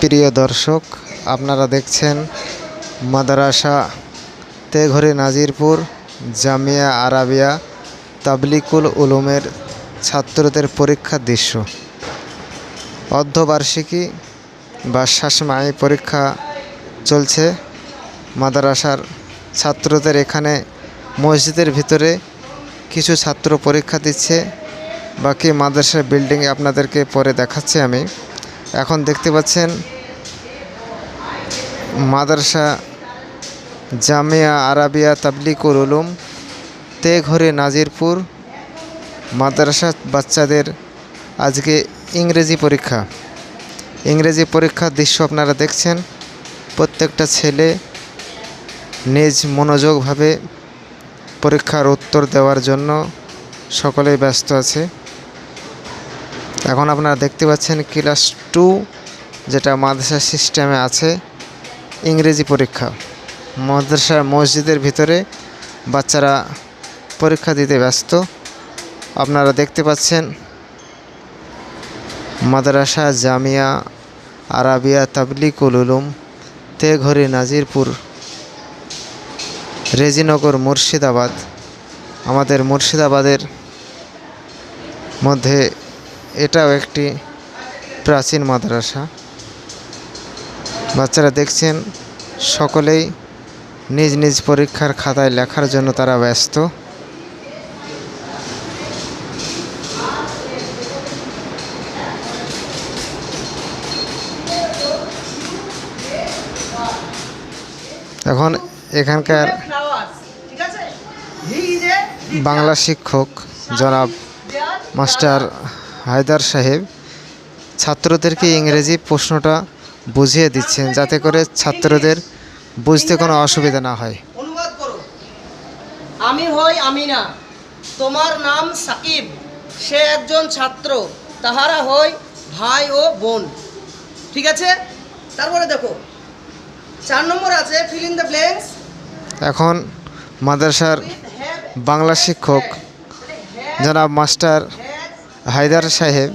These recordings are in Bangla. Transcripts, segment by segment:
প্রিয় দর্শক, আপনারা দেখছেন মাদ্রাসা তেঘরে নাজিরপুর, জামিয়া আরাবিয়া তাবলিকুল উলুমের ছাত্রদের পরীক্ষার দৃশ্য। অর্ধবার্ষিকী বা শাসমাই পরীক্ষা চলছে। মাদ্রাসার ছাত্রদের এখানে মসজিদের ভিতরে কিছু ছাত্র পরীক্ষা দিচ্ছে। বাকি মাদ্রাসার বিল্ডিংয়ে আপনাদেরকে পরে দেখাচ্ছি আমি। এখন দেখতে পাচ্ছেন মাদ্রাসা জামিয়া আরাবিয়া তাবলিকুল উলুম তে ঘরে নাজিরপুর, মাদ্রাসা বাচ্চাদের আজকে ইংরেজি পরীক্ষা। ইংরেজি পরীক্ষার দৃশ্য আপনারা দেখছেন। প্রত্যেকটা ছেলে নিজ মনোযোগভাবে পরীক্ষার উত্তর দেওয়ার জন্য সকলেই ব্যস্ত আছে। এখন আপনারা দেখতে পাচ্ছেন ক্লাস টু যেটা মাদ্রাসা সিস্টেমে আছে, ইংরেজি পরীক্ষা। মাদ্রাসা মসজিদের ভিতরে বাচ্চারা পরীক্ষা দিতে ব্যস্ত। আপনারা দেখতে পাচ্ছেন মাদ্রাসা জামিয়া আরাবিয়া তাবলিকুল উলুম, তেঘরি নাজিরপুর, রেজিনগর মুর্শিদাবাদ। আমাদের মুর্শিদাবাদের মধ্যে এটাও একটি প্রাচীন মাদ্রাসা। বাচ্চারা দেখছেন, সকলেই নিজ নিজ পরীক্ষার খাতায় লেখার জন্য তারা ব্যস্ত। এখন এখানকার বাংলা শিক্ষক জনাব মাস্টার হায়দার সাহেব ছাত্রদেরকে ইংরেজি প্রশ্নটা বুঝিয়ে দিচ্ছেন যাতে করে ছাত্রদের বুঝতে কোনো অসুবিধা না হয়। অনুবাদ করো। আমি হই আমিনা। তোমার নাম সাকিব। সে একজন ছাত্র। তাহারা হই ভাই ও বোন। ঠিক আছে? তারপরে দেখো। চার নম্বর আছে ফিল ইন দ্য ব্ল্যাঙ্কস এখন মাদ্রাসার বাংলা শিক্ষক জনাব মাস্টার হায়দার সাহেব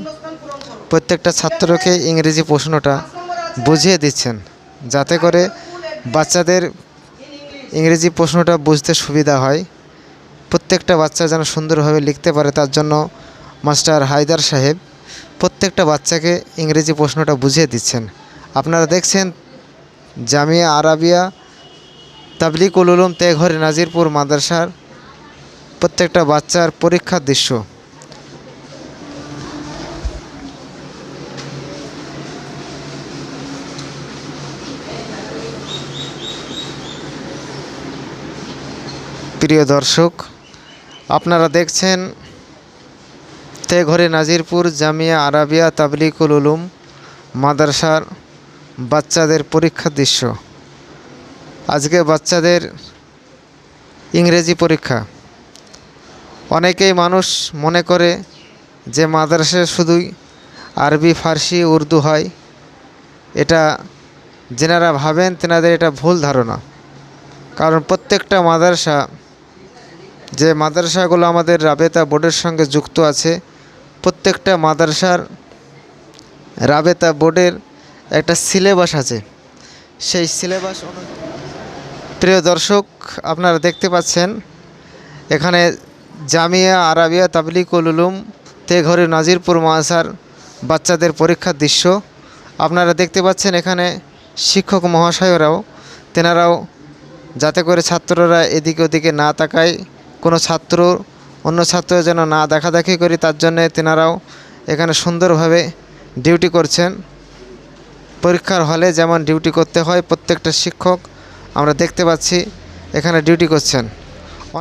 প্রত্যেকটা ছাত্রকে ইংরেজি প্রশ্নটা বুঝিয়ে দিচ্ছেন, যাতে করে বাচ্চাদের ইংরেজি প্রশ্নটা বুঝতে সুবিধা হয়। প্রত্যেকটা বাচ্চা যেন সুন্দরভাবে লিখতে পারে, তার জন্য মাস্টার হায়দার সাহেব প্রত্যেকটা বাচ্চাকে ইংরেজি প্রশ্নটা বুঝিয়ে দিচ্ছেন। আপনারা দেখছেন, জামিয়া আরাবিয়া তাবলিকুল উলুম তেঘরে, নাজিরপুর মাদ্রাসার প্রত্যেকটা বাচ্চার পরীক্ষার দৃশ্য। প্রিয় দর্শক, আপনারা দেখছেন তেঘরে নাজিরপুর জামিয়া আরাবিয়া তাবলিকুল উলুম মাদ্রাসার বাচ্চাদের পরীক্ষার দৃশ্য। আজকে বাচ্চাদের ইংরেজি পরীক্ষা। অনেকেই মানুষ মনে করে যে মাদ্রাসায় শুধুই আরবি, ফার্সি, উর্দু হয়। এটা যেনারা ভাবেন, তেনাদের এটা ভুল ধারণা। কারণ প্রত্যেকটা মাদ্রাসা যে মাদ্রাসাগুলো আমাদের রাবেতা বোর্ডের সঙ্গে যুক্ত আছে, প্রত্যেকটা মাদ্রাসার রাবেতা বোর্ডের একটা সিলেবাস আছে। সেই সিলেবাস প্রিয় দর্শক, আপনারা দেখতে পাচ্ছেন, এখানে জামিয়া, আরাবিয়া তাবলিকুল উলুম, তেঘরে নাজিরপুর মাসার বাচ্চাদের পরীক্ষার দৃশ্য। আপনারা দেখতে পাচ্ছেন এখানে শিক্ষক মহাশয়রাও, তেনারাও যাতে করে ছাত্ররা এদিকে ওদিকে না তাকায়। কোনো ছাত্র, অন্য ছাত্র যেন না দেখাদেখি করি, তার জন্যে তেনারাও এখানে সুন্দরভাবে ডিউটি করছেন। পরীক্ষার হলে যেমন ডিউটি করতে হয়, প্রত্যেকটা শিক্ষক আমরা দেখতে পাচ্ছি এখানে ডিউটি করছেন।